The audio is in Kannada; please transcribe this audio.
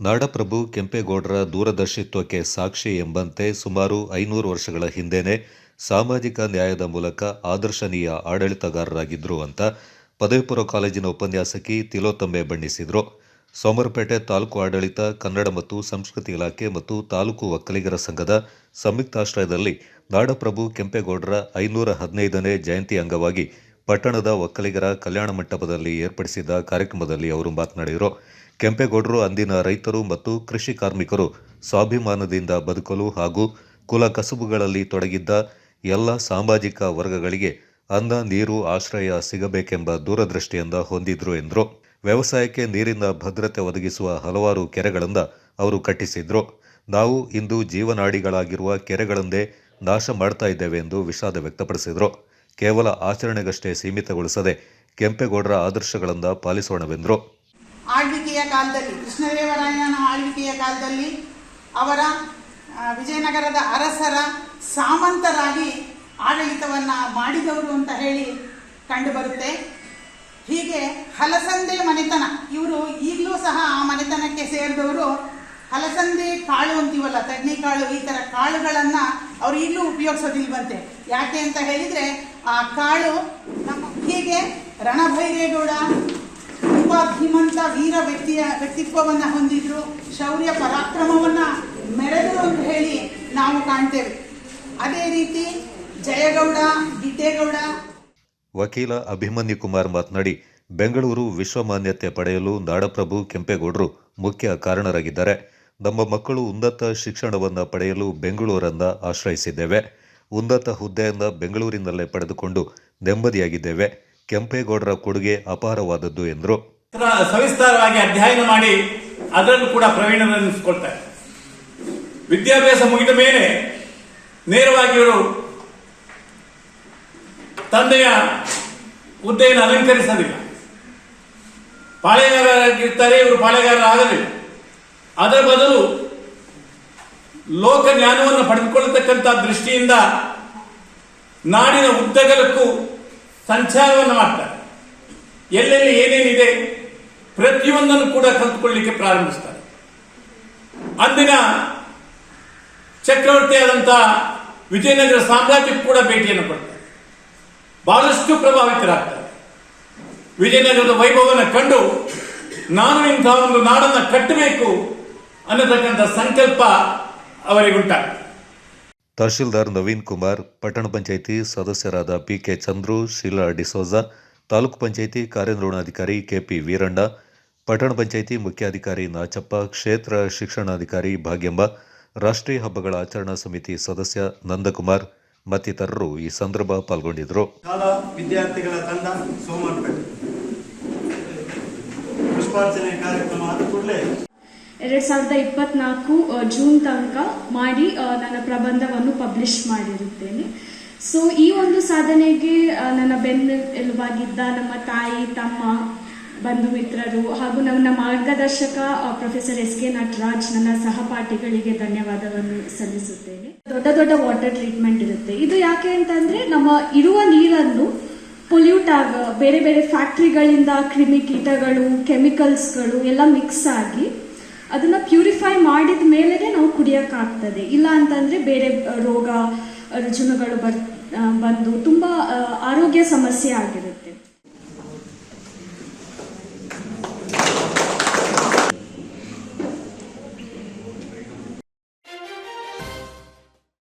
ನಾಡಪ್ರಭು ಕೆಂಪೇಗೌಡರ ದೂರದರ್ಶಿತ್ವಕ್ಕೆ ಸಾಕ್ಷಿ ಎಂಬಂತೆ ಸುಮಾರು ಐನೂರು ವರ್ಷಗಳ ಹಿಂದೆನೇ ಸಾಮಾಜಿಕ ನ್ಯಾಯದ ಮೂಲಕ ಆದರ್ಶನೀಯ ಆಡಳಿತಗಾರರಾಗಿದ್ದರು ಅಂತ ಪದವಿ ಪೂರ್ವ ಕಾಲೇಜಿನ ಉಪನ್ಯಾಸಕಿ ತಿಲೋತಂಬೆ ಬಣ್ಣಿಸಿದರು. ಸೋಮರಪೇಟೆ ತಾಲೂಕು ಆಡಳಿತ, ಕನ್ನಡ ಮತ್ತು ಸಂಸ್ಕೃತಿ ಇಲಾಖೆ ಮತ್ತು ತಾಲೂಕು ಒಕ್ಕಲಿಗರ ಸಂಘದ ಸಂಯುಕ್ತಾಶ್ರಯದಲ್ಲಿ ನಾಡಪ್ರಭು ಕೆಂಪೇಗೌಡರ ಐನೂರ ಹದಿನೈದನೇ ಜಯಂತಿ ಅಂಗವಾಗಿ ಪಟ್ಟಣದ ಒಕ್ಕಲಿಗರ ಕಲ್ಯಾಣ ಮಂಟಪದಲ್ಲಿ ಏರ್ಪಡಿಸಿದ್ದ ಕಾರ್ಯಕ್ರಮದಲ್ಲಿ ಅವರು ಮಾತನಾಡಿದರು. ಕೆಂಪೇಗೌಡರು, ಅಂದಿನ ರೈತರು ಮತ್ತು ಕೃಷಿ ಕಾರ್ಮಿಕರು ಸ್ವಾಭಿಮಾನದಿಂದ ಬದುಕಲು ಹಾಗೂ ಕುಲ ಕಸುಬುಗಳಲ್ಲಿ ತೊಡಗಿದ್ದ ಎಲ್ಲ ಸಾಮಾಜಿಕ ವರ್ಗಗಳಿಗೆ ಅನ್ನ, ನೀರು, ಆಶ್ರಯ ಸಿಗಬೇಕೆಂಬ ದೂರದೃಷ್ಟಿಯಿಂದ ಹೊಂದಿದ್ರು ಎಂದರು. ವ್ಯವಸಾಯಕ್ಕೆ ನೀರಿನ ಭದ್ರತೆ ಒದಗಿಸುವ ಹಲವಾರು ಕೆರೆಗಳಿಂದ ಅವರು ಕಟ್ಟಿಸಿದ್ರು. ನಾವು ಇಂದು ಜೀವನಾಡಿಗಳಾಗಿರುವ ಕೆರೆಗಳಂದೇ ನಾಶ ಮಾಡ್ತಾ ಇದ್ದೇವೆ ಎಂದು ವಿಷಾದ ವ್ಯಕ್ತಪಡಿಸಿದರು. ಕೇವಲ ಆಚರಣೆಗಷ್ಟೇ ಸೀಮಿತಗೊಳಿಸದೆ ಕೆಂಪೇಗೌಡರ ಆದರ್ಶಗಳಿಂದ ಪಾಲಿಸೋಣವೆಂದರು. ಆಳ್ವಿಕೆಯ ಕಾಲದಲ್ಲಿ, ಕೃಷ್ಣದೇವರಾಯನ ಆಳ್ವಿಕೆಯ ಕಾಲದಲ್ಲಿ ಅವರ ವಿಜಯನಗರದ ಅರಸರ ಸಾಮಂತರಾಗಿ ಆಡಳಿತವನ್ನ ಮಾಡಿದವರು ಅಂತ ಹೇಳಿ ಕಂಡುಬರುತ್ತೆ. ಹೀಗೆ ಹಲಸಂದೆ ಮನೆತನ, ಇವರು ಈಗಲೂ ಸಹ ಆ ಮನೆತನಕ್ಕೆ ಸೇರಿದವರು ಹಲಸಂದೆ ಕಾಳು ಅಂತೀವಲ್ಲ ತಡ್ನಿ ಕಾಳು, ಈ ಥರ ಕಾಳುಗಳನ್ನು ಅವ್ರು ಇಲ್ಲೂ ಉಪಯೋಗಿಸೋದಿಲ್ವಂತೆ. ಯಾಕೆ ಅಂತ ಹೇಳಿದರೆ, ಆ ಕಾಳು ನಮ್ಮ ಹೀಗೆ ರಣಭೈರೇಗೌಡ ತುಂಬ ಧೀಮಂತ ವೀರ ವ್ಯಕ್ತಿಯ ವ್ಯಕ್ತಿತ್ವವನ್ನ ಹೊಂದಿದ್ರು, ಶೌರ್ಯ ಪರಾಕ್ರಮವನ್ನ ಮೆರೆದರು ಅಂತ ಹೇಳಿ ನಾವು ಕಾಣ್ತೇವೆ. ಅದೇ ರೀತಿ ಜಯಗೌಡ ಗಿಡ್ಡೇಗೌಡ ವಕೀಲ ಅಭಿಮನ್ಯು ಕುಮಾರ್ ಮಾತನಾಡಿ, ಬೆಂಗಳೂರು ವಿಶ್ವಮಾನ್ಯತೆ ಪಡೆಯಲು ನಾಡಪ್ರಭು ಕೆಂಪೇಗೌಡರು ಮುಖ್ಯ ಕಾರಣರಾಗಿದ್ದಾರೆ. ನಮ್ಮ ಮಕ್ಕಳು ಉನ್ನತ ಶಿಕ್ಷಣವನ್ನು ಪಡೆಯಲು ಬೆಂಗಳೂರನ್ನ ಆಶ್ರಯಿಸಿದ್ದೇವೆ. ಉನ್ನತ ಹುದ್ದೆಯನ್ನು ಬೆಂಗಳೂರಿನಲ್ಲೇ ಪಡೆದುಕೊಂಡು ನೆಮ್ಮದಿಯಾಗಿದ್ದೇವೆ. ಕೆಂಪೇಗೌಡರ ಕೊಡುಗೆ ಅಪಾರವಾದದ್ದು, ಎಂದರು. ತ್ರ- ಸವಿಸ್ತಾರವಾಗಿ ಅಧ್ಯಯನ ಮಾಡಿ ಅದರಲ್ಲೂ ಕೂಡ ಪ್ರವೀಣರನ್ನಿಸ್ಕೊಳ್ತಾರೆ ವಿದ್ಯಾಭ್ಯಾಸ ಮುಗಿದ ಮೇಲೆ ನೇರವಾಗಿ ಇವರು ತಂದೆಯ ಹುದ್ದೆಯನ್ನು ಅಲಂಕರಿಸಲಿಲ್ಲ. ಪಾಳೆಗಾರರಾಗಿರ್ತಾರೆ, ಇವರು ಪಾಳೆಗಾರರಾಗಲಿಲ್ಲ. ಅದರ ಬದಲು ಲೋಕ ಜ್ಞಾನವನ್ನು ಪಡೆದುಕೊಳ್ಳತಕ್ಕಂಥ ದೃಷ್ಟಿಯಿಂದ ನಾಡಿನ ಉದ್ದಗಲಕ್ಕೂ ಸಂಚಾರವನ್ನು ಮಾಡ್ತಾರೆ. ಎಲ್ಲೆಲ್ಲಿ ಏನೇನಿದೆ ಪ್ರತಿಯೊಂದನ್ನು ಕೂಡ ಕಲ್ತುಕೊಳ್ಳಲಿಕ್ಕೆ ಪ್ರಾರಂಭಿಸ್ತಾರೆ. ಅಂದಿನ ಚಕ್ರವರ್ತಿಯಾದಂತಹ ವಿಜಯನಗರ ಸಾಮ್ರಾಜ್ಯಕ್ಕೆ ಕೂಡ ಭೇಟಿಯನ್ನು ಕೊಡ್ತಾರೆ. ಬಹಳಷ್ಟು ಪ್ರಭಾವಿತರಾಗ್ತಾರೆ. ವಿಜಯನಗರದ ವೈಭವವನ್ನು ಕಂಡು ನಾನು ಇಂತಹ ಒಂದು ನಾಡನ್ನು ಕಟ್ಟಬೇಕು ಅನ್ನತಕ್ಕಂಥ ಸಂಕಲ್ಪ ಅವರಿಗುಂಟ ತಹಶೀಲ್ದಾರ್ ನವೀನ್ ಕುಮಾರ್ ಪಟ್ಟಣ ಪಂಚಾಯಿತಿ ಸದಸ್ಯರಾದ ಪಿ ಕೆ ಚಂದ್ರು ಶೀಲಾ ಡಿಸೋಜಾ ತಾಲೂಕು ಪಂಚಾಯಿತಿ ಕಾರ್ಯನಿರ್ವಹಣಾಧಿಕಾರಿ ಕೆ ಪಿ ವೀರಣ್ಣ ಪಟ್ಟಣ ಪಂಚಾಯಿತಿ ಮುಖ್ಯಾಧಿಕಾರಿ ನಾಚಪ್ಪ ಕ್ಷೇತ್ರ ಶಿಕ್ಷಣಾಧಿಕಾರಿ ಭಾಗ್ಯಂಬ ರಾಷ್ಟ್ರೀಯ ಹಬ್ಬಗಳ ಆಚರಣಾ ಸಮಿತಿ ಸದಸ್ಯ ನಂದಕುಮಾರ್ ಮತ್ತಿತರರು ಈ ಸಂದರ್ಭ ಪಾಲ್ಗೊಂಡಿದ್ದರು. ಶಾಲಾ ವಿದ್ಯಾರ್ಥಿಗಳ ತಂಡ ಸೋಮವಾರಪೇಟೆ ಪುಷ್ಪಾರ್ಚನೆ ಎರಡು ಸಾವಿರದ ಇಪ್ಪತ್ನಾಲ್ಕು ಜೂನ್ ತನಕ ಮಾಡಿ ನನ್ನ ಪ್ರಬಂಧವನ್ನು ಪಬ್ಲಿಷ್ ಮಾಡಿರುತ್ತೇನೆ. ಸೊ ಈ ಒಂದು ಸಾಧನೆಗೆ ನನ್ನ ಬೆನ್ನು ಎಲುಬಾಗಿದ್ದ ನಮ್ಮ ತಾಯಿ, ತಮ್ಮ ಬಂಧು ಮಿತ್ರರು ಹಾಗೂ ನನ್ನ ಮಾರ್ಗದರ್ಶಕ ಪ್ರೊಫೆಸರ್ ಎಸ್ ಕೆ ನಟರಾಜ್ ನನ್ನ ಸಹಪಾಠಿಗಳಿಗೆ ಧನ್ಯವಾದವನ್ನು ಸಲ್ಲಿಸುತ್ತೇನೆ. ದೊಡ್ಡ ದೊಡ್ಡ ವಾಟರ್ ಟ್ರೀಟ್ಮೆಂಟ್ ಇರುತ್ತೆ. ಇದು ಯಾಕೆ ಅಂತಂದ್ರೆ, ನಮ್ಮ ಇರುವ ನೀರನ್ನು ಪೊಲ್ಯೂಟ್ ಆಗ, ಬೇರೆ ಬೇರೆ ಫ್ಯಾಕ್ಟ್ರಿಗಳಿಂದ ಕ್ರಿಮಿಕೀಟಗಳು ಕೆಮಿಕಲ್ಸ್ಗಳು ಎಲ್ಲ ಮಿಕ್ಸ್ ಆಗಿ ಅದನ್ನ ಪ್ಯೂರಿಫೈ ಮಾಡಿದ ಮೇಲೆ ನಾವು ಕುಡಿಯೋಕ್ಕಾಗ್ತದೆ. ಇಲ್ಲ ಅಂತಂದ್ರೆ ಬೇರೆ ರೋಗ ರುಜಿನಗಳು ಬರ್ ಬಂದು ತುಂಬಾ ಆರೋಗ್ಯ ಸಮಸ್ಯೆ ಆಗಿರುತ್ತೆ.